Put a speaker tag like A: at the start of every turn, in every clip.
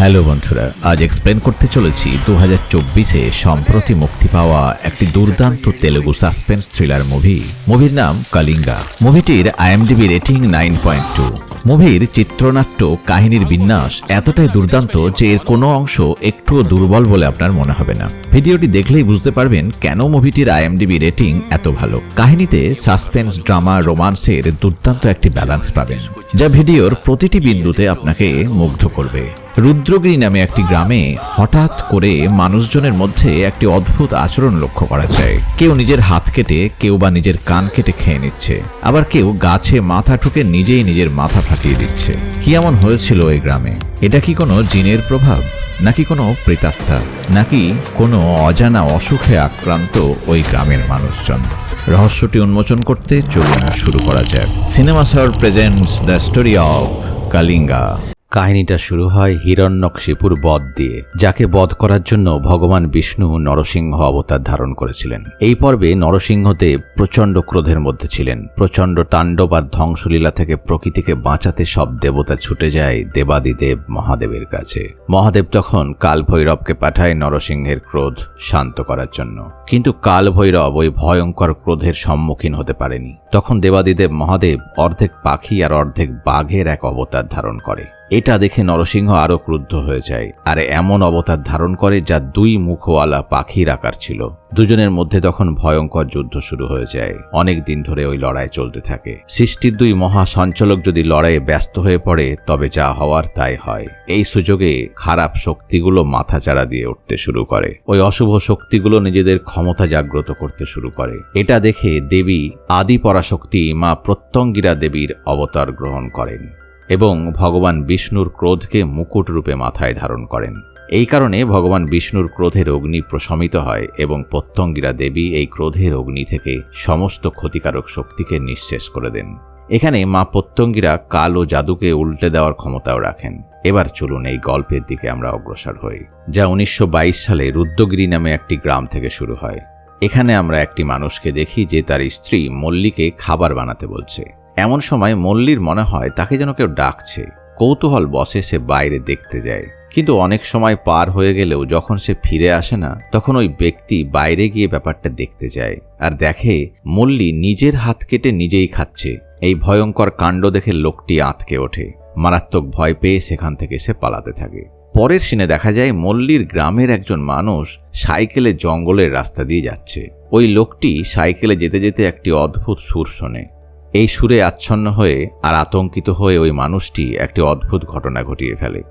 A: Hello বন্ধুরা, আজ explain করতে চলেছি দু হাজার চব্বিশে সম্প্রতি মুক্তি পাওয়া একটি দুর্দান্ত তেলেগু সাসপেন্স থ্রিলার মুভি মুভির নাম Kalinga. মুভিটির IMDb rating nine point two মুভির চিত্রনাট্য কাহিনীর বিন্যাস এতটাই দুর্দান্ত যে এর কোনো অংশ একটুও দুর্বল বলে আপনার মনে হবে না। ভিডিওটি দেখলেই বুঝতে পারবেন কেন মুভিটির আইএমডিবি রেটিং এত ভালো। কাহিনীতে সাসপেন্স ড্রামা রোমান্সের দুর্দান্ত একটি ব্যালেন্স পাবেন, যা ভিডিওর প্রতিটি বিন্দুতে আপনাকে মুগ্ধ করবে। রুদ্রগিরি নামে একটি গ্রামে হঠাৎ করে মানুষজনের মধ্যে একটি অদ্ভুত আচরণ লক্ষ্য করা যায়। কেউ নিজের হাত কেটে, কেউ বা নিজের কান কেটে খেয়ে নিচ্ছে। আবার কেউ গাছে মাথা ঠুকে নিজেই নিজের মাথা ফাটিয়ে দিচ্ছে। কি এমন হয়েছিল এই গ্রামে? এটা কি কোনো জিনের প্রভাব? নাকি কোনো প্রেতাত্মা? নাকি কোনো অজানা অসুখে আক্রান্ত ওই গ্রামের মানুষজন? রহস্যটি উন্মোচন করতে চলুন শুরু করা যাক। Cinema sir presents the story of Kalinga
B: কাহিনীটা শুরু হয় হিরণ্যকশিপুর বধ দিয়ে, যাকে বধ করার জন্য ভগবান বিষ্ণু নরসিংহ অবতার ধারণ করেছিলেন। এই পর্বে নরসিংহদেব প্রচণ্ড ক্রোধের মধ্যে ছিলেন। প্রচণ্ড তাণ্ডব আর ধ্বংসলীলা থেকে প্রকৃতিকে বাঁচাতে সব দেবতা ছুটে যায় দেবাদিদেব মহাদেবের কাছে। মহাদেব তখন কাল ভৈরবকে পাঠায় নরসিংহের ক্রোধ শান্ত করার জন্য। কিন্তু কাল ভৈরব ওই ভয়ঙ্কর ক্রোধের সম্মুখীন হতে পারেনি। তখন দেবাদিদেব মহাদেব অর্ধেক পাখি আর অর্ধেক বাঘের এক অবতার ধারণ করে। এটা দেখে নরসিংহ আরও ক্রুদ্ধ হয়ে যায়, আর এমন অবতার ধারণ করে যা দুই মুখওয়ালা পাখির আকার ছিল। দুজনের মধ্যে তখন ভয়ঙ্কর যুদ্ধ শুরু হয়ে যায়। অনেক দিন ধরে ওই লড়াই চলতে থাকে। সৃষ্টির দুই মহা সঞ্চালক যদি লড়াইয়ে ব্যস্ত হয়ে পড়ে, তবে যা হওয়ার তাই হয়। এই সুযোগে খারাপ শক্তিগুলো মাথাচাড়া দিয়ে উঠতে শুরু করে। ওই অশুভ শক্তিগুলো নিজেদের ক্ষমতা জাগ্রত করতে শুরু করে। এটা দেখে দেবী আদি পরাশক্তি মা প্রত্যঙ্গিরা দেবীর অবতার গ্রহণ করেন। এবং ভগবান বিষ্ণুর ক্রোধকে মুকুট রূপে মাথায় ধারণ করেন। এই কারণে ভগবান বিষ্ণুর ক্রোধের অগ্নি প্রশমিত হয় এবং প্রত্যঙ্গিরা দেবী এই ক্রোধের অগ্নি থেকে সমস্ত ক্ষতিকারক শক্তিকে নিঃশেষ করে দেন। এখানে মা প্রত্যঙ্গিরা কাল ও জাদুকে উল্টে দেওয়ার ক্ষমতাও রাখেন। এবার চলুন এই গল্পের দিকে আমরা অগ্রসর হই, যা উনিশশো বাইশ সালে রুদ্রগিরি নামে একটি গ্রাম থেকে শুরু হয়। এখানে আমরা একটি মানুষকে দেখি যে তার স্ত্রী মল্লিকে খাবার বানাতে বলছে। এমন সময় মল্লির মনে হয় তাকে যেন কেউ ডাকছে। কৌতূহল বসে সে বাইরে দেখতে যায়। কিন্তু অনেক সময় পার হয়ে গেলেও যখন সে ফিরে আসে না, তখন ওই ব্যক্তি বাইরে গিয়ে ব্যাপারটা দেখতে যায় আর দেখে মল্লি নিজের হাত কেটে নিজেই খাচ্ছে। এই ভয়ঙ্কর কাণ্ড দেখে লোকটি আঁতকে ওঠে। মারাত্মক ভয় পেয়ে সেখান থেকে সে পালাতে থাকে। পরের সিনে দেখা যায় মল্লির গ্রামের একজন মানুষ সাইকেলে জঙ্গলের রাস্তা দিয়ে যাচ্ছে। ওই লোকটি সাইকেলে যেতে যেতে একটি অদ্ভুত সুর শোনে। এই সুরে আচ্ছন্ন হয়ে আর আতঙ্কিত হয়ে ওই মানুষটি একটি অদ্ভুত ঘটনা ঘটিয়ে ফেলে।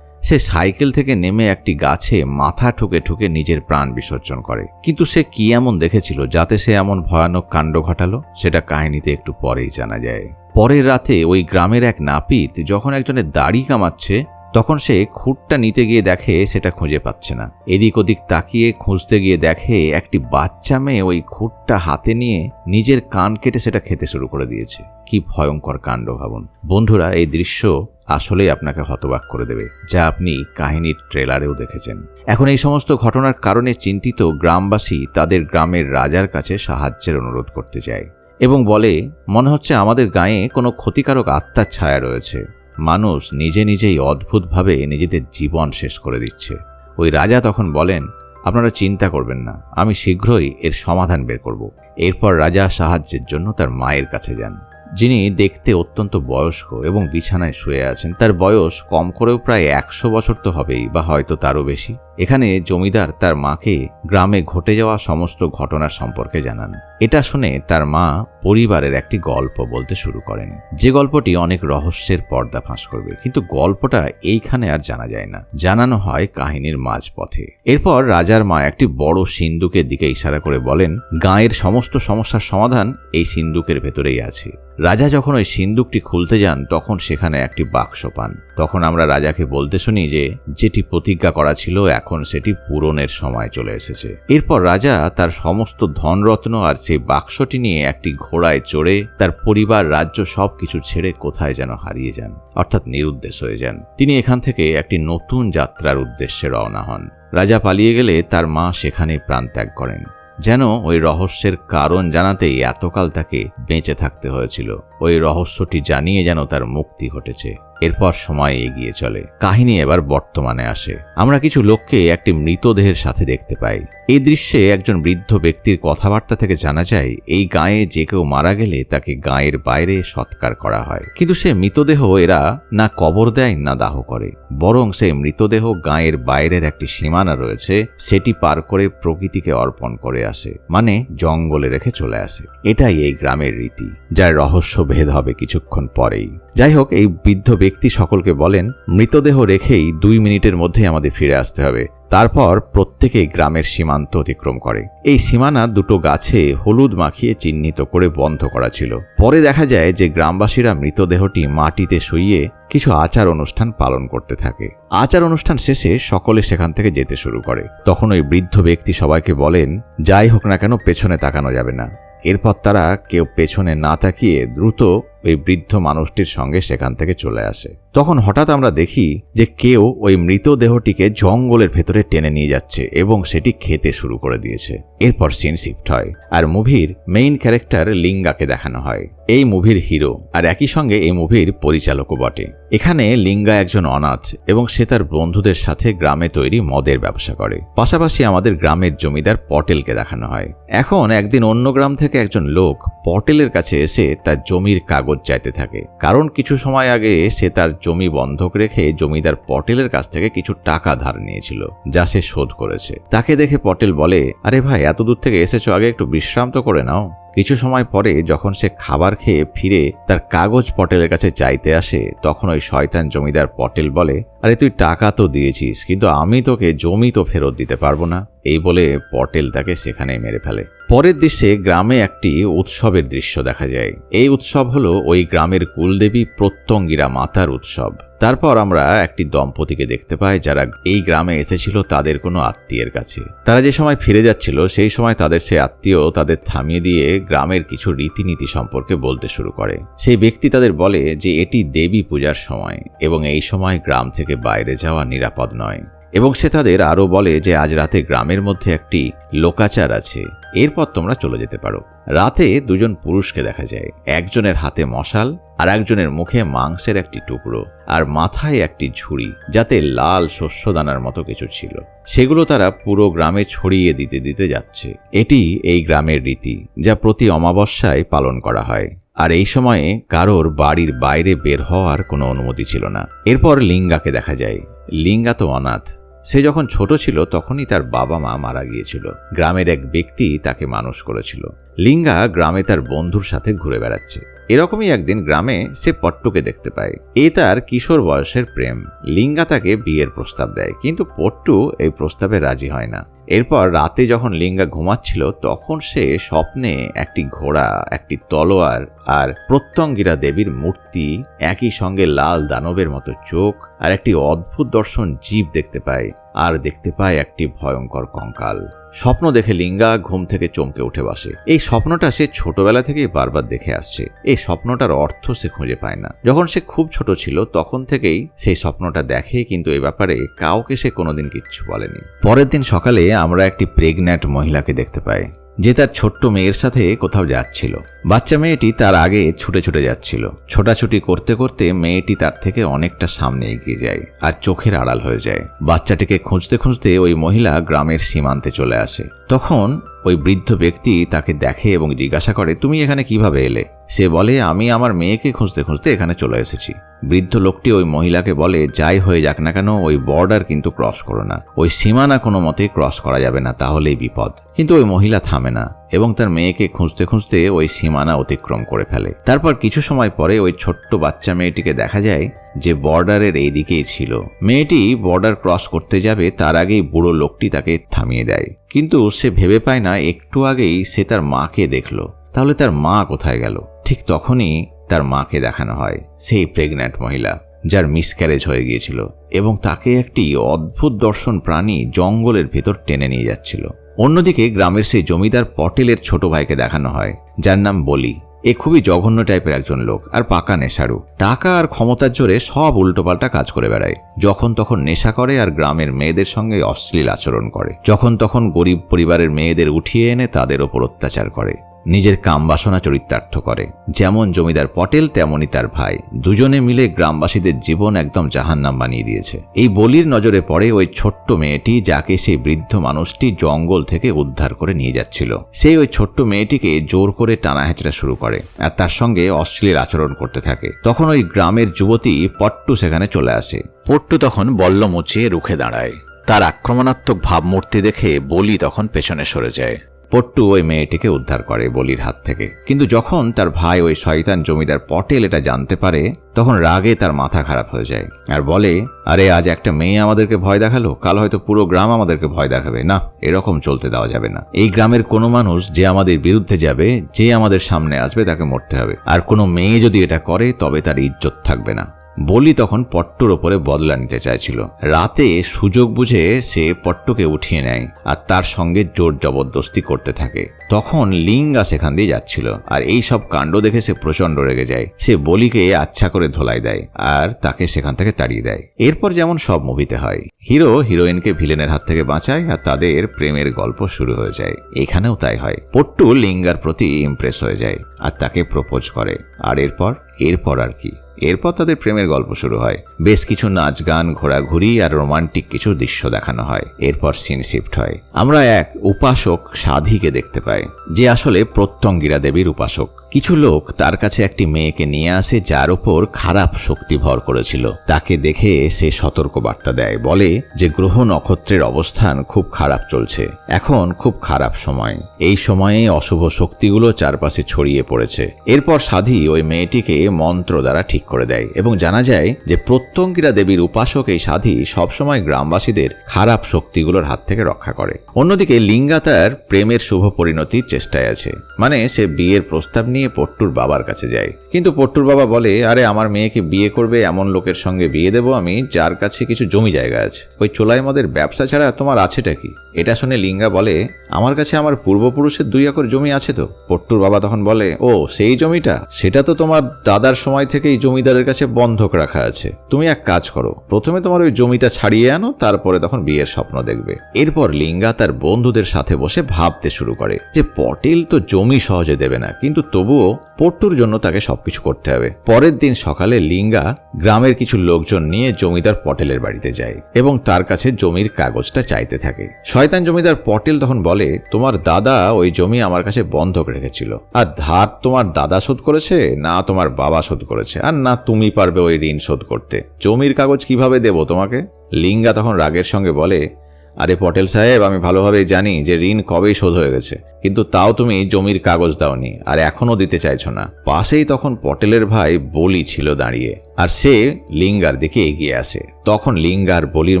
B: সে সাইকেল থেকে নেমে একটি গাছে মাথা ঠুকে ঠুকে নিজের প্রাণ বিসর্জন করে। কিন্তু সে কি এমন দেখেছিল যাতে সে এমন ভয়ানক কাণ্ড ঘটালো? সেটা কাহিনীতে একটু পরেই জানা যায়। পরের রাতে ওই গ্রামের এক নাপিত যখন একজনের দাড়ি কামাচ্ছে তখন সে খুঁটটা নিতে গিয়ে দেখে সেটা খুঁজে পাচ্ছে না। এদিক ওদিক তাকিয়ে খুঁজতে গিয়ে দেখে একটি বাচ্চা মেয়ে ওই খুঁটটা হাতে নিয়ে নিজের কান কেটে সেটা খেতে শুরু করে দিয়েছে। কি ভয়ঙ্কর কাণ্ড, ভাবুন। বন্ধুরা, এই দৃশ্য আসলেই আপনাকে হতবাক করে দেবে, যা আপনি কাহিনীর ট্রেলারেও দেখেছেন। এখন এই সমস্ত ঘটনার কারণে চিন্তিত গ্রামবাসী তাদের গ্রামের রাজার কাছে সাহায্যের অনুরোধ করতে যায় এবং বলে, মনে হচ্ছে আমাদের গায়ে কোনো ক্ষতিকারক আত্মার ছায়া রয়েছে। মানুষ নিজে নিজেই অদ্ভুতভাবে নিজেদের জীবন শেষ করে দিচ্ছে। ওই রাজা তখন বলেন, আপনারা চিন্তা করবেন না, আমি শীঘ্রই এর সমাধান বের করব। এরপর রাজা সাহায্যের জন্য তার মায়ের কাছে যান। যিনি দেখতে অত্যন্ত বয়স্ক এবং বিছানায় শুয়ে আছেন, তার বয়স কম করেও প্রায় একশো বছর তো হবেই, বা হয়তো তারও বেশি। এখানে জমিদার তার মাকে গ্রামে ঘটে যাওয়া সমস্ত ঘটনা সম্পর্কে জানান। এটা শুনে তার মা পরিবারের একটি গল্প বলতে শুরু করেন। যে গল্পটি অনেক রহস্যের পর্দা ফাঁস করবে, কিন্তু গল্পটা এইখানে আর জানা যায় না। জানানো হয় কাহিনীর মাঝপথে। এরপর রাজার মা একটি বড় সিন্দুকের দিকে ইশারা করে বলেন, গাঁয়ের সমস্ত সমস্যার সমাধান এই সিন্দুকের ভেতরেই আছে। রাজা যখন ওই সিন্দুকটি খুলতে যান, তখন সেখানে একটি বাক্স পান। তখন আমরা রাজাকে বলতে শুনি যে, যেটি প্রতিজ্ঞা করা ছিল, এখন সেটি পূরণের সময় চলে এসেছে। এরপর রাজা তার সমস্ত ধনরত্ন আর সেই বাক্সটি নিয়ে একটি ঘোড়ায় চড়ে তার পরিবার, রাজ্য সব কিছু ছেড়ে কোথায় যেন হারিয়ে যান, অর্থাৎ নিরুদ্দেশ হয়ে যান। তিনি এখান থেকে একটি নতুন যাত্রার উদ্দেশ্যে রওনা হন। রাজা পালিয়ে গেলে তার মা সেখানে প্রাণ ত্যাগ করেন। যেন ওই রহস্যের কারণ জানাতেই এতকাল তাকে বেঁচে থাকতে হয়েছিল। ওই রহস্যটি জানিয়ে যেন তার মুক্তি ঘটেছে। এরপর সময় এগিয়ে চলে। কাহিনী এবার বর্তমানে আসে। আমরা কিছু লোককে একটি মৃতদেহের সাথে দেখতে পাই। এই দৃশ্যে একজন বৃদ্ধ ব্যক্তির কথাবার্তা থেকে জানা যায়, এই গায়ে যে কেউ মারা গেলে তাকে গায়ের বাইরে সৎকার করা হয়। কিন্তু সে মৃতদেহ এরা না কবর দেয়, না দাহ করে। বরং সেই মৃতদেহ গায়ের বাইরের একটি সীমানা রয়েছে, সেটি পার করে প্রকৃতিকে অর্পণ করে আসে মানে জঙ্গলে রেখে চলে আসে। এটাই এই গ্রামের রীতি, যার রহস্য ভেদ হবে কিছুক্ষণ পরেই। যাই হোক এই বৃদ্ধ ব্যক্তি সকলকে বলেন, মৃতদেহ রেখেই দুই মিনিটের মধ্যে আমাদের ফিরে আসতে হবে। তারপর প্রত্যেকেই গ্রামের সীমান্ত অতিক্রম করে। এই সীমানা দুটো গাছে হলুদ মাখিয়ে চিহ্নিত করে বন্ধ করা ছিল। পরে দেখা যায় যে গ্রামবাসীরা মৃতদেহটি মাটিতে শুইয়ে কিছু আচার অনুষ্ঠান পালন করতে থাকে। আচার অনুষ্ঠান শেষে সকলে সেখান থেকে যেতে শুরু করে। তখন ওই বৃদ্ধ ব্যক্তি সবাইকে বলেন, যাই হোক না কেন, পেছনে তাকানো যাবে না। এরপর তারা কেউ পেছনে না তাকিয়ে দ্রুত ওই বৃদ্ধ মানুষটির সঙ্গে সেখান থেকে চলে আসে। তখন হঠাৎ আমরা দেখি যে কেউ ওই মৃতদেহটিকে জঙ্গলের ভেতরে টেনে নিয়ে যাচ্ছে এবং সেটি খেতে শুরু করে দিয়েছে। এরপর সিন শিফট হয় আর মুভির মেইন ক্যারেক্টার লিঙ্গাকে দেখানো হয়। এই মুভির হিরো আর একই সঙ্গে এই মুভির পরিচালকও বটে। এখানে লিঙ্গা একজন অনাথ এবং সে তার বন্ধুদের সাথে গ্রামে তৈরি মদের ব্যবসা করে। পাশাপাশি আমাদের গ্রামের জমিদার পটেলকে দেখানো হয়। এখন একদিন অন্য গ্রাম থেকে একজন লোক পটেলের কাছে এসে তার জমির কাগজ চাইতে থাকে। কারণ কিছু সময় আগে সে তার জমি বন্ধক রেখে জমিদার পটেলের কাছ থেকে কিছু টাকা ধার নিয়েছিল, যা সে শোধ করেছে। তাকে দেখে পটেল বলে, আরে ভাই, এত দূর থেকে এসেছ, আগে একটু বিশ্রাম তো করে নাও। কিছু সময় পরে যখন সে খাবার খেয়ে ফিরে তার কাগজ পটেলের কাছে চাইতে আসে, তখন ওই শয়তান জমিদার পটেল বলে, আরে তুই টাকা তো দিয়েছিস, কিন্তু আমি তোকে জমি তো ফেরত দিতে পারব না। এই বলে পটেল তাকে সেখানে মেরে ফেলে। পরের দৃশ্যে গ্রামে একটি উৎসবের দৃশ্য দেখা যায়। এই উৎসব হলো ওই গ্রামের কুলদেবী প্রত্যঙ্গিরা মাতার উৎসব। তারপর আমরা একটি দম্পতিকে দেখতে পাই যারা এই গ্রামে এসেছিল তাদের কোনো আত্মীয়ের কাছে। তারা যে সময় ফিরে যাচ্ছিল, সেই সময় তাদের সে আত্মীয় তাদের থামিয়ে দিয়ে গ্রামের কিছু রীতিনীতি সম্পর্কে বলতে শুরু করে। সেই ব্যক্তি তাদের বলে যে, এটি দেবী পূজার সময় এবং এই সময় গ্রাম থেকে বাইরে যাওয়া নিরাপদ নয়। এবং সে তাদের আরও বলে যে, আজ রাতে গ্রামের মধ্যে একটি লোকাচার আছে। এরপর তোমরা চলে যেতে পারো। রাতে দুজন পুরুষকে দেখা যায়। একজনের হাতে মশাল আর একজনের মুখে মাংসের একটি টুকরো আর মাথায় একটি ঝুড়ি যাতে লাল শস্যদানার মতো কিছু ছিল। সেগুলো তারা পুরো গ্রামে ছড়িয়ে দিতে দিতে যাচ্ছে। এটি এই গ্রামের রীতি যা প্রতি অমাবস্যায় পালন করা হয়। আর এই সময়ে কারোর বাড়ির বাইরে বের হওয়ার কোনো অনুমতি ছিল না। এরপর লিঙ্গাকে দেখা যায়। লিঙ্গা তো অনাথ। সে যখন ছোট ছিল, তখনই তার বাবা মা মারা গিয়েছিল। গ্রামের এক ব্যক্তি তাকে মানুষ করেছিল। লিঙ্গা গ্রামে তার বন্ধুর সাথে ঘুরে বেড়াচ্ছে। এরকমই একদিন গ্রামে সে পট্টুকে দেখতে পায়। এ তার কিশোর বয়সের প্রেম। লিঙ্গা তাকে বিয়ের প্রস্তাব দেয়, কিন্তু পট্টু এই প্রস্তাবে রাজি হয় না। এরপর রাতে যখন লিঙ্গা ঘুমাচ্ছিল, তখন সে স্বপ্নে একটি ঘোড়া, একটি তলোয়ার আর প্রত্যঙ্গিরা দেবীর মূর্তি, একই সঙ্গে লাল দানবের মতো চোখ আর একটি অদ্ভুত দর্শন জীব দেখতে পায়, আর দেখতে পায় একটি ভয়ঙ্কর কঙ্কাল। স্বপ্ন দেখে লিঙ্গা ঘুম থেকে চমকে উঠে বসে। এই স্বপ্নটা সে ছোটবেলা থেকেই বারবার দেখে আসছে। এই স্বপ্নটার অর্থ সে খুঁজে পায় না। যখন সে খুব ছোট ছিল, তখন থেকেই সেই স্বপ্নটা দেখে, কিন্তু এ ব্যাপারে কাউকে সে কোনোদিন কিচ্ছু বলেনি। পরের দিন সকালে আমরা একটি প্রেগন্যান্ট মহিলাকে দেখতে পাই। যে তার ছোট্ট মেয়ের সাথে কোথাও যাচ্ছিল। বাচ্চা মেয়েটি তার আগে ছুটে ছুটে যাচ্ছিল। ছোটাছুটি করতে করতে মেয়েটি তার থেকে অনেকটা সামনে এগিয়ে যায় আর চোখের আড়াল হয়ে যায়। বাচ্চাটিকে খুঁজতে খুঁজতে ওই মহিলা গ্রামের সীমান্তে চলে আসে। তখন ওই বৃদ্ধ ব্যক্তি তাকে দেখে এবং জিজ্ঞাসা করে, তুমি এখানে কীভাবে এলে? সে বলে, আমি আমার মেয়েকে খুঁজতে খুঁজতে এখানে চলে এসেছি। বৃদ্ধ লোকটি ওই মহিলাকে বলে, যাই হয়ে যাক না কেন, ওই বর্ডার কিন্তু ক্রস করো না। ওই সীমানা কোনো মতেই ক্রস করা যাবে না, তাহলেই বিপদ। কিন্তু ওই মহিলা থামে না এবং তার মেয়েকে খুঁজতে খুঁজতে ওই সীমানা অতিক্রম করে ফেলে। তারপর কিছু সময় পরে ওই ছোট্ট বাচ্চা মেয়েটিকে দেখা যায় যে বর্ডারের এই দিকেই ছিল। মেয়েটি বর্ডার ক্রস করতে যাবে, তার আগেই বুড়ো লোকটি তাকে থামিয়ে দেয়। কিন্তু সে ভেবে পায় না, একটু আগেই সে তার মাকে দেখল। তাহলে তার মা কোথায় গেল? ঠিক তখনই তার মাকে দেখানো হয় সেই প্রেগন্যান্ট মহিলা, যার মিসক্যারেজ হয়ে গিয়েছিল এবং তাকে একটি অদ্ভুত দর্শন প্রাণী জঙ্গলের ভেতর টেনে নিয়ে যাচ্ছিল। অন্যদিকে গ্রামের সেই জমিদার পটেলের ছোট ভাইকে দেখানো হয়, যার নাম বলি। এ খুবই জঘন্য টাইপের একজন লোক আর পাকা নেশারু। টাকা আর ক্ষমতার জোরে সব উল্টোপাল্টা কাজ করে বেড়ায়। যখন তখন নেশা করে আর গ্রামের মেয়েদের সঙ্গে অশ্লীল আচরণ করে। যখন তখন গরিব পরিবারের মেয়েদের উঠিয়ে এনে তাদের ওপর অত্যাচার করে। নিজের কামবাসনা চরিতার্থ করে। যেমন জমিদার পটেল, তেমনই তার ভাই। দুজনে মিলে গ্রামবাসীদের জীবন একদম জাহান্নাম বানিয়ে দিয়েছে। এই বলির নজরে পড়ে ওই ছোট্ট মেয়েটি যাকে সেই বৃদ্ধ মানুষটি জঙ্গল থেকে উদ্ধার করে নিয়ে যাচ্ছিল। সেই ওই ছোট্ট মেয়েটিকে জোর করে টানা হেঁচড়া শুরু করে আর তার সঙ্গে অশ্লীল আচরণ করতে থাকে। তখন ওই গ্রামের যুবতী পট্টু সেখানে চলে আসে। পট্টু তখন বল্ল মুচিয়ে রুখে দাঁড়ায়। তার আক্রমণাত্মক ভাবমূর্তি দেখে বলি তখন পেছনে সরে যায়। পট্টু ওই মেয়েটিকে উদ্ধার করে বলির হাত থেকে। কিন্তু যখন তার ভাই ওই শয়তান জমিদার পটেল এটা জানতে পারে, তখন রাগে তার মাথা খারাপ হয়ে যায় আর বলে, আরে, আজ একটা মেয়ে আমাদেরকে ভয় দেখাল, কাল হয়তো পুরো গ্রাম আমাদেরকে ভয় দেখাবে। না, এরকম চলতে দেওয়া যাবে না। এই গ্রামের কোনো মানুষ যে আমাদের বিরুদ্ধে যাবে, যে আমাদের সামনে আসবে, তাকে মরতে হবে। আর কোনো মেয়ে যদি এটা করে, তবে তার ইজ্জত থাকবে না। বলি তখন পট্টুর ওপরে বদলা নিতে চাইছিল। রাতে সুযোগ বুঝে সে পট্টুকে উঠিয়ে নেয় আর তার সঙ্গে জোর জবরদস্তি করতে থাকে। তখন লিঙ্গা সেখান দিয়ে যাচ্ছিল আর এই সব কাণ্ড দেখে সে প্রচণ্ড রেগে যায়। সে বলিকে আচ্ছা করে ধোলাই দেয় আর তাকে সেখান থেকে তাড়িয়ে দেয়। এরপর যেমন সব মুভিতে হয়। হিরো হিরোইনকে ভিলেনের হাত থেকে বাঁচায় আর তাদের প্রেমের গল্প শুরু হয়ে যায়। এখানেও তাই হয়। পট্টু লিঙ্গার প্রতি ইমপ্রেস হয়ে যায় আর তাকে প্রপোজ করে। আর এরপর? এরপর আর কি? এরপর তাদের প্রেমের গল্প শুরু হয়। বেশ কিছু নাচ গান, ঘোরাঘুরি আর রোমান্টিক কিছু দৃশ্য দেখানো হয়। এরপর সিন শিফট হয়। আমরা এক উপাসক সাধীকে দেখতে পাই। যে আসলে প্রত্যঙ্গিরা দেবীর উপাসক। কিছু লোক তার কাছে একটি মেয়েকে নিয়ে আসে যার উপর খারাপ শক্তি ভর করেছিল। তাকে দেখে সে সতর্ক বার্তা দেয়, বলে যে গ্রহ নক্ষত্রের অবস্থান খুব খারাপ চলছে। এখন খুব খারাপ সময়। এই সময়ে অশুভ শক্তিগুলো চারপাশে ছড়িয়ে পড়েছে। এরপর সাধী ওই মেয়েটিকে মন্ত্র দ্বারা ঠিক করে দেয় এবং জানা যায় যে প্রত্যঙ্গিরা দেবীর উপাসক এই সাধী সবসময় গ্রামবাসীদের খারাপ শক্তিগুলোর হাত থেকে রক্ষা করে। অন্যদিকে লিঙ্গা তার প্রেমের শুভ পরিণতির চেষ্টায় আছে। মানে সে বিয়ের প্রস্তাব নিয়ে পট্টুর বাবার কাছে যায়। কিন্তু পট্টুর বাবা বলে, আরে, আমার মেয়েকে বিয়ে করবে, এমন লোকের সঙ্গে বিয়ে দেবো আমি, যার কাছে কিছু জমি জায়গা আছে। ওই চোলাই মদের ব্যবসা ছাড়া তোমার আছেটা কি? এটা শুনে লিঙ্গা বলে, আমার কাছে আমার পূর্বপুরুষের দুই একর জমি আছে তো। পট্টুর বাবা তখন বলে, ও, সেই জমিটা? সেটা তো তোমার দাদার সময় থেকেই জমিদারের কাছে বন্ধক রাখা আছে। তুমি এক কাজ করো, প্রথমে তোমার ওই জমিটা ছাড়িয়ে আনো, তারপরে তখন বিয়ের স্বপ্ন দেখবে। এরপর লিঙ্গা তার বন্ধুদের সাথে বসে ভাবতে শুরু করে যে, পটেল তো জমি সহজে দেবে না, কিন্তু তবুও পট্টুর জন্য তাকে সবকিছু করতে হবে। পরের দিন সকালে লিঙ্গা গ্রামের কিছু লোকজন নিয়ে জমিদার পটেলের বাড়িতে যায় এবং তার কাছে জমির কাগজটা চাইতে থাকে। শয়তান জমিদার পটেল তখন বলে, তোমার দাদা ওই জমি আমার কাছে বন্ধক রেখেছিল। আর ধার তোমার দাদা শোধ করেছে, না তোমার বাবা শোধ করেছে, আর না তুমি পারবে ওই ঋণ শোধ করতে। জমির কাগজ কীভাবে দেব তোমাকে? লিঙ্গা তখন রাগের সঙ্গে বলে, আরে পটেল সাহেব, আমি ভালোভাবেই জানি যে ঋণ কবেই শোধ হয়ে গেছে। কিন্তু তাও তুমি জমির কাগজ দাওনি, আর এখনও দিতে চাইছো না। পাশেই তখন পটেলের ভাই বলি ছিল দাঁড়িয়ে, আর সে লিঙ্গার দিকে এগিয়ে আসে। তখন লিঙ্গার বলির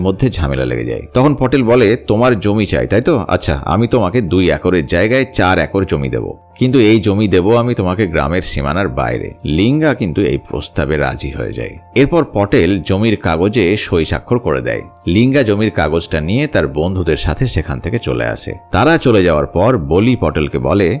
B: মধ্যে ঝামেলা লেগে যায়। তখন পটেল বলে, তোমার জমি চাই, তাই তো? আচ্ছা আমি তোমাকে দুই একরের জায়গায় চার একর জমি দেব। কিন্তু এই জমি দেব আমি তোমাকে গ্রামের সীমানার বাইরে। লিঙ্গা কিন্তু এই প্রস্তাবে রাজি হয়ে যায়। এরপর পটেল জমির কাগজে সই স্বাক্ষর করে দেয়। লিঙ্গা জমির কাগজটা নিয়ে তার বন্ধুদের সাথে সেখান থেকে চলে আসে। তারা চলে যাওয়ার পর বলি পটেলকে বলে,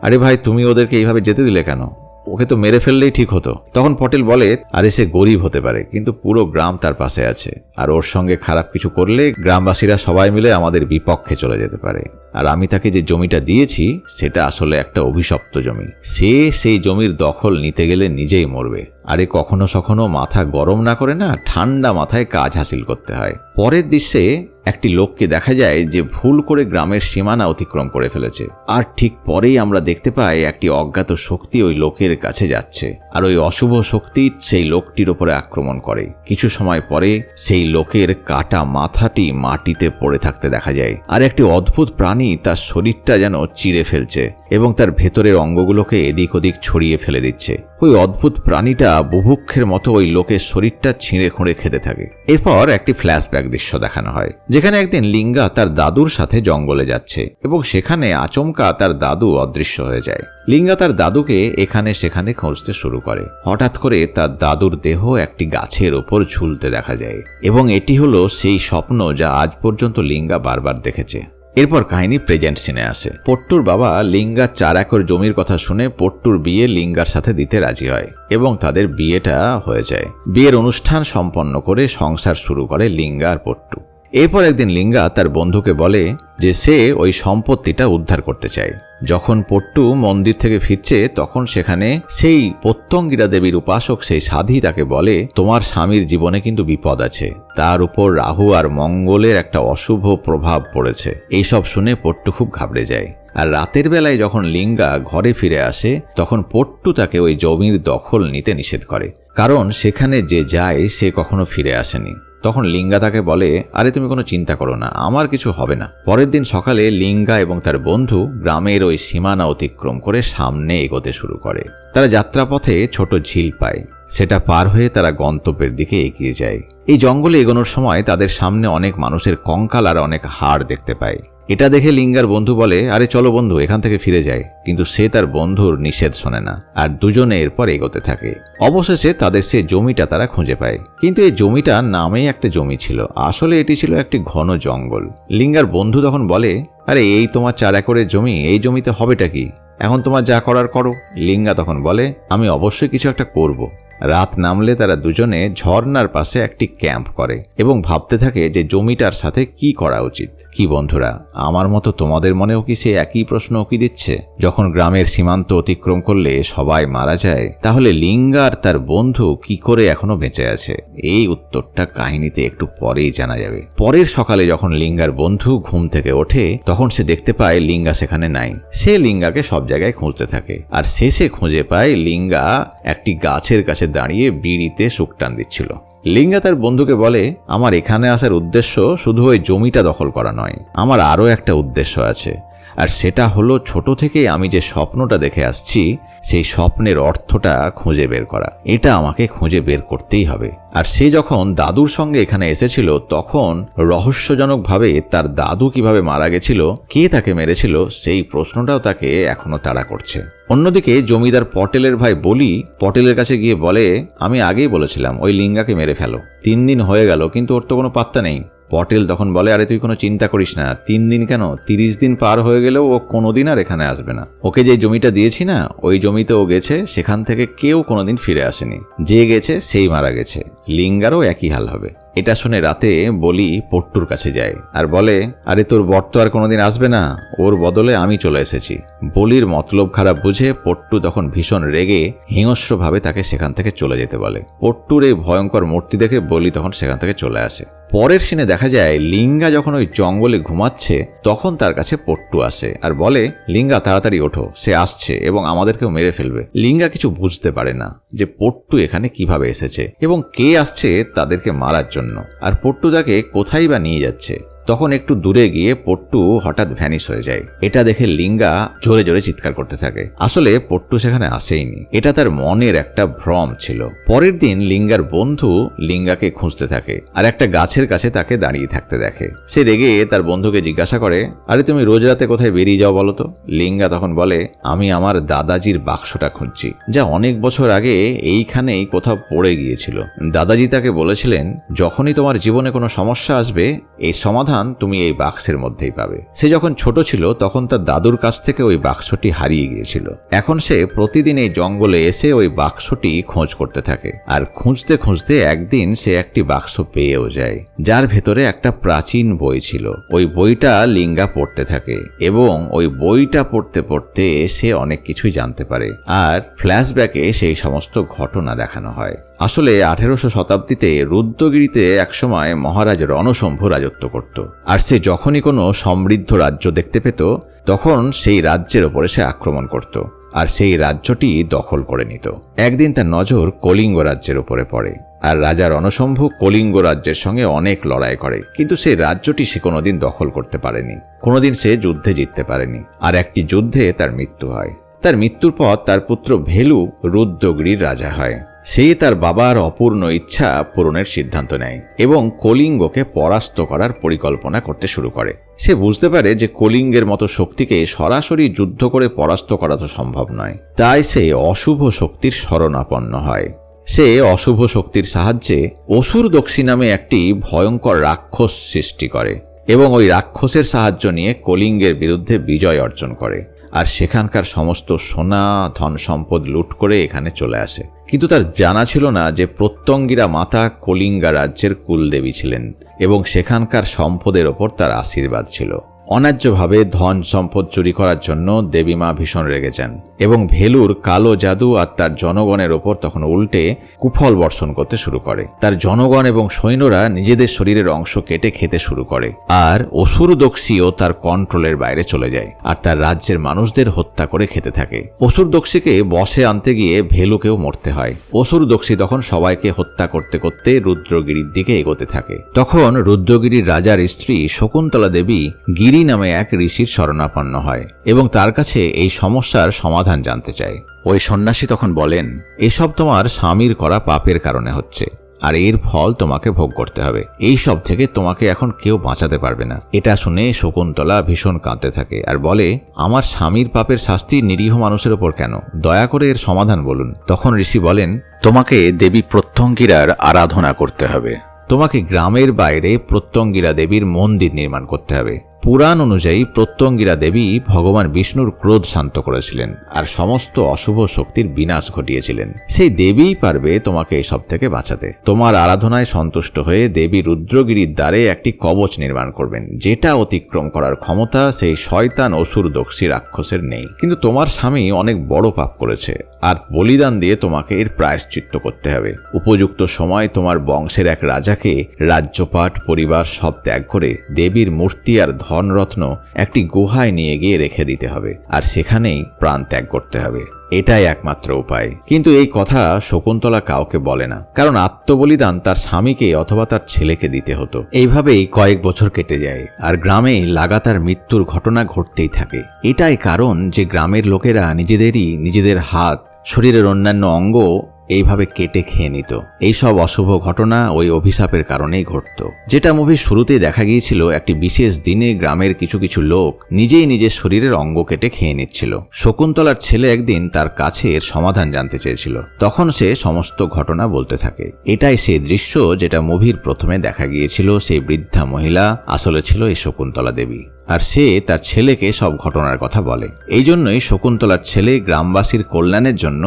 B: আরে ভাই, তুমি ওদেরকে এইভাবে যেতে দিলে কেন? ওকে তো মেরে ফেললেই ঠিক হতো। তখন পটেল বলে, আরে, সে গরিব হতে পারে, কিন্তু পুরো গ্রাম তার পাশে আছে। আর ওর সঙ্গে খারাপ কিছু করলে গ্রামবাসীরা সবাই মিলে আমাদের বিপক্ষে চলে যেতে পারে। আর আমি তাকে যে জমিটা দিয়েছি, সেটা আসলে একটা অভিশপ্ত জমি। সে সেই জমির দখল নিতে গেলে নিজেই মরবে। আরে কখনো সখনো মাথা গরম না করে না, ঠান্ডা মাথায় কাজ হাসিল করতে হয়। পরের দৃশ্যে একটি লোককে দেখা যায় যে ভুল করে গ্রামের সীমানা অতিক্রম করে ফেলেছে। আর ঠিক পরেই আমরা দেখতে পাই একটি অজ্ঞাত শক্তি ওই লোকের কাছে যাচ্ছে। আর ওই অশুভ শক্তি সেই লোকটির ওপরে আক্রমণ করে। কিছু সময় পরে সেই লোকের কাটা মাথাটি মাটিতে পড়ে থাকতে দেখা যায়। আর একটি অদ্ভুত প্রাণী তার শরীরটা যেন চিড়ে ফেলছে এবং তার ভেতরের অঙ্গগুলোকে এদিক ওদিক ছড়িয়ে ফেলে দিচ্ছে। ওই অদ্ভুত প্রাণীটা বুভুক্ষের মতো ওই লোকের শরীরটা ছিঁড়ে খুঁড়ে খেতে থাকে। এরপর একটি ফ্ল্যাশব্যাক দৃশ্য দেখানো হয়, যেখানে একদিন লিঙ্গা তার দাদুর সাথে জঙ্গলে যাচ্ছে এবং সেখানে আচমকা তার দাদু অদৃশ্য হয়ে যায়। লিঙ্গা তার দাদুকে এখানে সেখানে খুঁজতে শুরু করে। হঠাৎ করে তার দাদুর দেহ একটি গাছের ওপর ঝুলতে দেখা যায় এবং এটি হলো সেই স্বপ্ন যা আজ পর্যন্ত লিঙ্গা বারবার দেখেছে। এরপর কাহিনী প্রেজেন্ট সিনে আসে। পট্টুর বাবা লিঙ্গার চার একর জমির কথা শুনে পট্টুর বিয়ে লিঙ্গার সাথে দিতে রাজি হয় এবং তাদের বিয়েটা হয়ে যায়। বিয়ের অনুষ্ঠান সম্পন্ন করে সংসার শুরু করে লিঙ্গা আর পট্টু। এরপর একদিন লিঙ্গা তার বন্ধুকে বলে যে সে ওই সম্পত্তিটা উদ্ধার করতে চায়। যখন পট্টু মন্দির থেকে ফিরছে, তখন সেখানে সেই প্রত্যঙ্গিরা দেবীর উপাসক সেই সাধী তাকে বলে, তোমার স্বামীর জীবনে কিন্তু বিপদ আছে। তার উপর রাহু আর মঙ্গলের একটা অশুভ প্রভাব পড়েছে। এইসব শুনে পট্টু খুব ঘাবড়ে যায়। আর রাতের বেলায় যখন লিঙ্গা ঘরে ফিরে আসে, তখন পট্টু তাকে ওই জমির দখল নিতে নিষেধ করে। কারণ সেখানে যে যায়, সে কখনো ফিরে আসেনি। তখন লিঙ্গা তাকে বলে, আরে, তুমি কোনো চিন্তা করো না, আমার কিছু হবে না। পরের দিন সকালে লিঙ্গা এবং তার বন্ধু গ্রামের ওই সীমানা অতিক্রম করে সামনে এগোতে শুরু করে। তারা যাত্রাপথে ছোট ঝিল পায়। সেটা পার হয়ে তারা গন্তব্যের দিকে এগিয়ে যায়। এই জঙ্গলে এগোনোর সময় তাদের সামনে অনেক মানুষের কঙ্কাল আর অনেক হাড় দেখতে পায়। এটা দেখে লিঙ্গার বন্ধু বলে, আরে চলো বন্ধু, এখান থেকে ফিরে যায় কিন্তু সে তার বন্ধুর নিষেধ শোনে না, আর দুজনে এরপর এগোতে থাকে। অবশেষে তাদের সে জমিটা তারা খুঁজে পায়। কিন্তু এই জমিটা নামেই একটা জমি ছিল। আসলে এটি ছিল একটি ঘন জঙ্গল। লিঙ্গার বন্ধু তখন বলে, আরে, এই তোমার চার একরের জমি, এই জমিতে হবেটা কি? এখন তোমার যা করার করো। লিঙ্গা তখন বলে, আমি অবশ্যই কিছু একটা করব। রাত নামলে তারা দুজনে ঝর্নার পাশে একটি ক্যাম্প করে এবং ভাবতে থাকে যে জমিটার সাথে কি করা উচিত। কি বন্ধুরা, আমার মতো তোমাদের মনেও কি সে একই প্রশ্ন উকি দিচ্ছে? যখন গ্রামের সীমান্ত অতিক্রম করলে সবাই মারা যায়, তাহলে লিঙ্গার তার বন্ধু কি করে এখনও বেঁচে আছে? এই উত্তরটা কাহিনীতে একটু পরেই জানা যাবে। পরের সকালে যখন লিঙ্গার বন্ধু ঘুম থেকে ওঠে, তখন সে দেখতে পায় লিঙ্গা সেখানে নাই। সে লিঙ্গাকে সব জায়গায় খুঁজতে থাকে। আর শেষে খুঁজে পায় লিঙ্গা একটি গাছের কাছে দাঁড়িয়ে বিড়িতে টান দিচ্ছিল। লিঙ্গা তার বন্ধুকে বলে, আমার এখানে আসার উদ্দেশ্য শুধু ওই জমিটা দখল করা নয়, আমার আরও একটা উদ্দেশ্য আছে। আর সেটা হলো ছোট থেকে আমি যে স্বপ্নটা দেখে আসছি, সেই স্বপ্নের অর্থটা খুঁজে বের করা। এটা আমাকে খুঁজে বের করতেই হবে। আর সে যখন দাদুর সঙ্গে এখানে এসেছিল, তখন রহস্যজনকভাবে তার দাদু কীভাবে মারা গেছিল, কে তাকে মেরেছিল, সেই প্রশ্নটাও তাকে এখনও তাড়া করছে। অন্যদিকে জমিদার পটেলের ভাই বলি, পটেলের কাছে গিয়ে বলে, আমি আগেই বলেছিলাম, ওই লিঙ্গাকে মেরে ফেলো। তিন দিন হয়ে গেল, কিন্তু ওর তো কোনো পাত্তা নেই। পটেল তখন বলে, আরে তুই কোনো চিন্তা করিস না, তিন দিন কেন? তিরিশ দিন পার হয়ে গেলেও ও কোনোদিন আর এখানে আসবে না। ওকে যে জমিটা দিয়েছি না, ওই জমিতে ও গেছে, সেখান থেকে কেউ কোনোদিন ফিরে আসেনি। যে গেছে, সেই মারা গেছে। লিঙ্গারও একই হাল হবে। এটা শুনে রাতে বলি পট্টুর কাছে যায় আর বলে, আরে তোর বর তো আর কোনোদিন আসবে না, ওর বদলে আমি চলে এসেছি। বলির মতলব খারাপ বুঝে পট্টু তখন ভীষণ রেগে হিংস্রভাবে তাকে সেখান থেকে চলে যেতে বলে। পট্টুর এই ভয়ঙ্কর মূর্তি দেখে বলি তখন সেখান থেকে চলে আসে। পরের সিনে দেখা যায় লিঙ্গা যখন ওই জঙ্গলে ঘুমাচ্ছে, তখন তার কাছে পট্টু আসে আর বলে, লিঙ্গা, তাড়াতাড়ি ওঠো, সে আসছে এবং আমাদেরকেও মেরে ফেলবে। লিঙ্গা কিছু বুঝতে পারে না যে পট্টু এখানে কীভাবে এসেছে এবং কে আসছে তাদেরকে মারার জন্য। আর পট্টু তাকে কোথায় বা নিয়ে যাচ্ছে? তখন একটু দূরে গিয়ে পট্টু হঠাৎ ভ্যানিশ হয়ে যায়। এটা দেখে লিঙ্গা জোরে জোরে চিৎকার করতে থাকে। আসলে পট্টু সেখানে আসেইনি। এটা তার মনের একটা ভ্রম ছিল। পরের দিন লিঙ্গার বন্ধু লিঙ্গাকে খুঁজতে থাকে আর একটা গাছের কাছে তাকে দাঁড়িয়ে থাকতে দেখে। সে রেগে তার বন্ধুকে জিজ্ঞাসা করে, আরে, তুমি রোজ রাতে কোথায় বেরিয়ে যাও বলো তো? লিঙ্গা তখন বলে, আমি আমার দাদাজির বাক্সটা খুঁজছি, যা অনেক বছর আগে এইখানেই কোথাও পড়ে গিয়েছিল। দাদাজি তাকে বলেছিলেন, যখনই তোমার জীবনে কোনো সমস্যা আসবে এই সমাধান তুমি এই বাক্সের মধ্যেই পাবে। সে যখন ছোট ছিল, তখন তার দাদুর কাছ থেকে ওই বাক্সটি হারিয়ে গিয়েছিল। এখন সে প্রতিদিন এই জঙ্গলে এসে ওই বাক্সটি খোঁজ করতে থাকে। আর খুঁজতে খুঁজতে একদিন সে একটি বাক্স পেয়েও যায়, যার ভেতরে একটা প্রাচীন বই ছিল। ওই বইটা লিঙ্গা পড়তে থাকে এবং ওই বইটা পড়তে পড়তে সে অনেক কিছুই জানতে পারে। আর ফ্ল্যাশব্যাকে সেই সমস্ত ঘটনা দেখানো হয়। আসলে আঠেরোশো শতাব্দীতে রুদ্রগিরিতে একসময় মহারাজ রণশম্ভু রাজত্ব করত। আর সে যখনই কোনো সমৃদ্ধ রাজ্য দেখতে পেত, তখন সেই রাজ্যের ওপরে সে আক্রমণ করত, আর সেই রাজ্যটি দখল করে নিত। একদিন তার নজর কলিঙ্গ রাজ্যের উপরে পড়ে, আর রাজা রণশম্ভু কলিঙ্গ রাজ্যের সঙ্গে অনেক লড়াই করে, কিন্তু সেই রাজ্যটি সে কোনোদিন দখল করতে পারেনি। কোনোদিন সে যুদ্ধে জিততে পারেনি, আর একটি যুদ্ধে তার মৃত্যু হয়। তার মৃত্যুর পর তার পুত্র ভেলু রুদ্রগিরির রাজা হয়। সে তার বাবার অপূর্ণ ইচ্ছা পূরণের সিদ্ধান্ত নেয় এবং কলিঙ্গকে পরাস্ত করার পরিকল্পনা করতে শুরু করে। সে বুঝতে পারে যে কলিঙ্গের মতো শক্তিকে সরাসরি যুদ্ধ করে পরাস্ত করা তো সম্ভব নয়। তাই সে অশুভ শক্তির শরণাপন্ন হয়। সে অশুভ শক্তির সাহায্যে অসুর দক্ষী নামে একটি ভয়ঙ্কর রাক্ষস সৃষ্টি করে এবং ওই রাক্ষসের সাহায্য নিয়ে কলিঙ্গের বিরুদ্ধে বিজয় অর্জন করে। আর সেখানকার সমস্ত সোনা ধন সম্পদ লুট করে এখানে চলে আসে। কিন্তু তার জানা ছিল না যে প্রত্যঙ্গীরা মাতা কলিঙ্গা রাজ্যের কুলদেবী ছিলেন এবং সেখানকার সম্পদের ওপর তার আশীর্বাদ ছিল। অন্যায্যভাবে ধন সম্পদ চুরি করার জন্য দেবীমা ভীষণ রেগে যান এবং ভেলুর কালো জাদু আর তার জনগণের ওপর তখন উল্টে কুফল বর্ষণ করতে শুরু করে। তার জনগণ এবং সৈন্যরা নিজেদের শরীরের অংশ কেটে খেতে শুরু করে আর অসুর দক্ষীও তার কন্ট্রোলের বাইরে চলে যায় আর তার রাজ্যের মানুষদের হত্যা করে খেতে থাকে। অসুর দক্ষীকে বসে আনতে গিয়ে ভেলুকেও মরতে হয়। অসুর দক্ষী তখন সবাইকে হত্যা করতে করতে রুদ্রগিরির দিকে এগোতে থাকে। তখন রুদ্রগিরির রাজার স্ত্রী শকুন্তলা দেবী গিরি নামে এক ঋষির শরণাপন্ন হয় এবং তার কাছে এই সমস্যার সমাধান জানতে চায় ওই সন্ন্যাসী তখন বলেন, এসব তোমার স্বামীর করা পাপের কারণে হচ্ছে, আর এর ফল তোমাকে ভোগ করতে হবে। এই সব থেকে তোমাকে এখন কেউ বাঁচাতে পারবে না। এটা শুনে শকুন্তলা ভীষণ কাঁদতে থাকে আর বলে, আমার স্বামীর পাপের শাস্তি নিরীহ মানুষের ওপর কেন? দয়া করে এর সমাধান বলুন। তখন ঋষি বলেন, তোমাকে দেবী প্রত্যঙ্গিরার আরাধনা করতে হবে। তোমাকে গ্রামের বাইরে প্রত্যঙ্গিরা দেবীর মন্দির নির্মাণ করতে হবে। পুরাণ অনুযায়ী প্রত্যঙ্গিরা দেবী ভগবান বিষ্ণুর ক্রোধ শান্ত করেছিলেন আর সমস্ত অশুভ শক্তির বিনাশ ঘটিয়েছিলেন। সেই দেবীই পারবে তোমাকে এসব থেকে বাঁচাতে। তোমার আরাধনায় সন্তুষ্ট হয়ে দেবী রুদ্রগিরির দ্বারে একটি কবচ নির্মাণ করবেন, যেটা অতিক্রম করার ক্ষমতা সেই শয়তান অসুর দক্ষী রাক্ষসের নেই। কিন্তু তোমার স্বামী অনেক বড় পাপ করেছে আর বলিদান দিয়ে তোমাকে এর প্রায়শ্চিত্ত করতে হবে। উপযুক্ত সময় তোমার বংশের এক রাজাকে রাজ্যপাট, পরিবার সব ত্যাগ করে দেবীর মূর্তি আর ধনরত্ন একটি গুহায় নিয়ে গিয়ে রেখে দিতে হবে আর সেখানেই প্রাণ ত্যাগ করতে হবে। এটাই একমাত্র উপায়। কিন্তু এই কথা শকুন্তলা কাউকে বলে না। কারণ আত্মবলিদান তার স্বামীকে অথবা তার ছেলেকে দিতে হতো। এইভাবেই কয়েক বছর কেটে যায় আর গ্রামে লাগাতার মৃত্যুর ঘটনা ঘটতেই থাকে। এটাই কারণ যে গ্রামের লোকেরা নিজেদেরই নিজেদের হাত শরীরের অন্যান্য অঙ্গ এইভাবে কেটে খেয়ে নিত। এইসব অশুভ ঘটনা ওই অভিশাপের কারণেই ঘটত। যেটা মুভির শুরুতেই দেখা গিয়েছিল, একটি বিশেষ দিনে গ্রামের কিছু কিছু লোক নিজেই নিজের শরীরের অঙ্গ কেটে খেয়ে নিচ্ছিল। শকুন্তলার ছেলে একদিন তার কাছে এর সমাধান জানতে চেয়েছিল। তখন সে সমস্ত ঘটনা বলতে থাকে। এটাই সেই দৃশ্য যেটা মুভির প্রথমে দেখা গিয়েছিল। সেই বৃদ্ধা মহিলা আসলে ছিল এই শকুন্তলা দেবী। আর সে তার ছেলেকে সব ঘটনার কথা বলে। এই জন্যই শকুন্তলার ছেলে গ্রামবাসীর কল্যাণের জন্য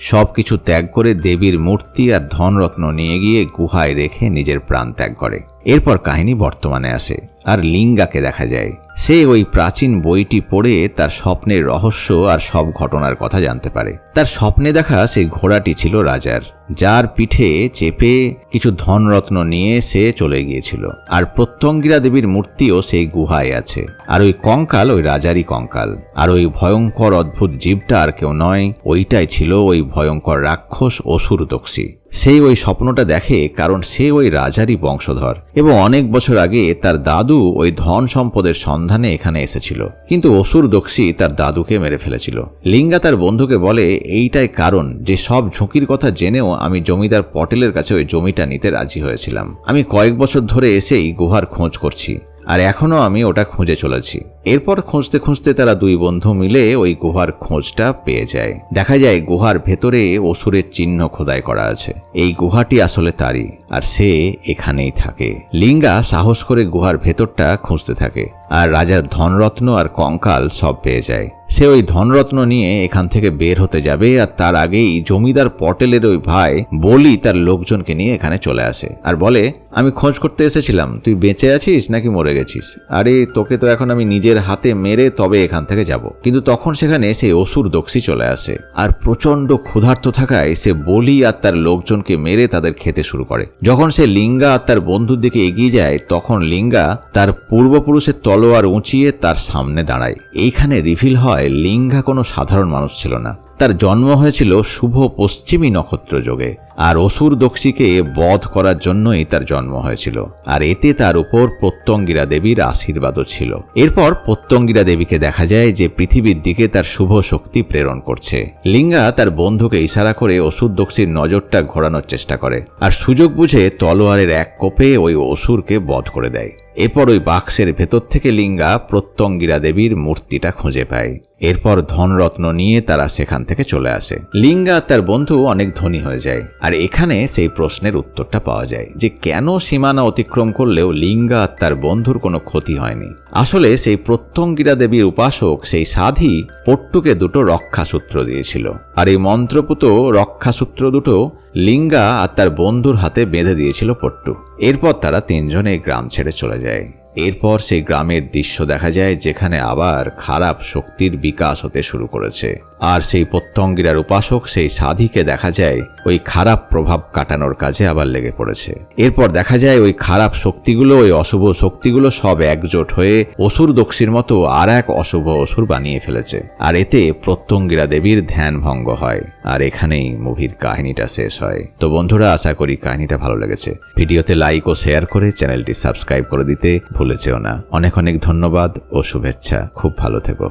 B: সব কিছু ত্যাগ করে দেবীর মূর্তি আর ধনরত্ন নিয়ে গিয়ে গুহায় রেখে নিজের প্রাণ ত্যাগ করে। এরপর কাহিনী বর্তমানে আসে আর লিঙ্গাকে দেখা যায়। সে ওই প্রাচীন বইটি পড়ে তার স্বপ্নের রহস্য আর সব ঘটনার কথা জানতে পারে। তার স্বপ্নে দেখা সেই ঘোড়াটি ছিল রাজার, যার পিঠে চেপে কিছু ধনরত্ন নিয়ে সে চলে গিয়েছিল। আর প্রত্যঙ্গিরা দেবীর মূর্তিও সেই গুহায় আছে। আর ওই কঙ্কাল ওই রাজারই কঙ্কাল। আর ওই ভয়ঙ্কর অদ্ভুত জীবটা আর কেউ নয়, ওইটাই ছিল ওই ভয়ঙ্কর রাক্ষস অসুর দক্ষী সেই ওই স্বপ্নটা দেখে কারণ সে ওই রাজারই বংশধর। এবং অনেক বছর আগে তার দাদু ওই ধন সম্পদের সন্ধানে এখানে এসেছিল। কিন্তু অসুর দক্ষী তার দাদুকে মেরে ফেলেছিল। লিঙ্গা তার বন্ধুকে বলে, এইটাই কারণ যে সব ঝুঁকির কথা জেনেও আমি জমিদার পটেলের কাছে ওই জমিটা নিতে রাজি হয়েছিলাম। আমি কয়েক বছর ধরে এসেই গুহার খোঁজ করছি। আর এখনও আমি ওটা খুঁজে চলেছি। এরপর খুঁজতে খুঁজতে তারা দুই বন্ধু মিলে ওই গুহার খোঁজটা পেয়ে যায়। দেখা যায় গুহার ভেতরে অসুরের চিহ্ন খোদাই করা আছে। এই গুহাটি আসলে তারই, আর সে এখানেই থাকে। লিঙ্গা সাহস করে গুহার ভেতরটা খুঁজতে থাকে, আর রাজার ধনরত্ন আর কঙ্কাল সব পেয়ে যায়। সে ওই ধনরত্ন নিয়ে এখান থেকে বের হতে যাবে আর তার আগেই জমিদার পটেলের ওই ভাই বলি তার লোকজনকে নিয়ে এখানে চলে আসে আর বলে, আমি খোঁজ করতে এসেছিলাম। তুই বেঁচে আছিস নাকি মরে গেছিস? আরে, তোকে তো এখন আমি নিজের হাতে মেরে তবে এখান থেকে যাব। কিন্তু তখন সেখানে সেই অসুর দক্ষী চলে আসে আর প্রচণ্ড ক্ষুধার্ত থাকায় সে বলি আর তার লোকজনকে মেরে তাদের খেতে শুরু করে। যখন সে লিঙ্গা আর তার বন্ধুর দিকে এগিয়ে যায়, তখন লিঙ্গা তার পূর্বপুরুষের তলোয়ার উঁচিয়ে তার সামনে দাঁড়ায়। এইখানে রিভিল হয় লিঙ্গা কোনো সাধারণ মানুষ ছিল না। তার জন্ম হয়েছিল শুভ পশ্চিমী নক্ষত্র যোগে আর অসুর দক্ষীকে বধ করার জন্যই তার জন্ম হয়েছিল। আর এতে তার উপর প্রত্যঙ্গিরা দেবীর আশীর্বাদও ছিল। এরপর প্রত্যঙ্গিরা দেবীকে দেখা যায় যে পৃথিবীর দিকে তার শুভ শক্তি প্রেরণ করছে। লিঙ্গা তার বন্ধুকে ইশারা করে অসুর দক্ষীর নজরটা ঘোরানোর চেষ্টা করে, আর সুযোগ বুঝে তলোয়ারের এক কোপে ওই অসুরকে বধ করে দেয়। এরপর ওই বাক্সের ভেতর থেকে লিঙ্গা প্রত্যঙ্গিরা দেবীর মূর্তিটা খুঁজে পায়। এরপর ধনরত্ন নিয়ে তারা সেখান থেকে চলে আসে। লিঙ্গা তার বন্ধু অনেক ধনী হয়ে যায়। আর এখানে সেই প্রশ্নের উত্তরটা পাওয়া যায় যে, কেন সীমানা অতিক্রম করলেও লিঙ্গা তার বন্ধুর কোনো ক্ষতি হয়নি? আসলে সেই প্রত্যঙ্গিরা দেবীর উপাসক, সেই সাধি পট্টুকে দুটো রক্ষাসূত্র দিয়েছিল। আর এই মন্ত্রপুত রক্ষাসূত্র দুটো লিঙ্গা আর তার বন্ধুর হাতে বেঁধে দিয়েছিল পট্টু। এরপর তারা তিনজনে গ্রাম ছেড়ে চলে যায়। এরপর সেই গ্রামের দৃশ্য দেখা যায় যেখানে আবার খারাপ শক্তির বিকাশ হতে শুরু করেছে। আর সেই প্রত্যঙ্গিরার উপাসক সেই সাধিকে দেখা যায় ওই খারাপ প্রভাব কাটানোর কাজে আবার লেগে পড়েছে। এরপর দেখা যায় ওই খারাপ শক্তিগুলো, ওই অশুভ শক্তিগুলো সব একজোট হয়ে অসুর দক্ষির মতো আর এক অশুভ অসুর বানিয়ে ফেলেছে। আর এতে প্রত্যঙ্গিরা দেবীর ধ্যান ভঙ্গ হয়। আর এখানেই মুভির কাহিনীটা শেষ হয়। তো বন্ধুরা, আশা করি কাহিনীটা ভালো লেগেছে। ভিডিওতে লাইক ও শেয়ার করে চ্যানেলটি সাবস্ক্রাইব করে দিতে ভুলে যেও না। অনেক অনেক ধন্যবাদ ও শুভেচ্ছা। খুব ভালো থেকো।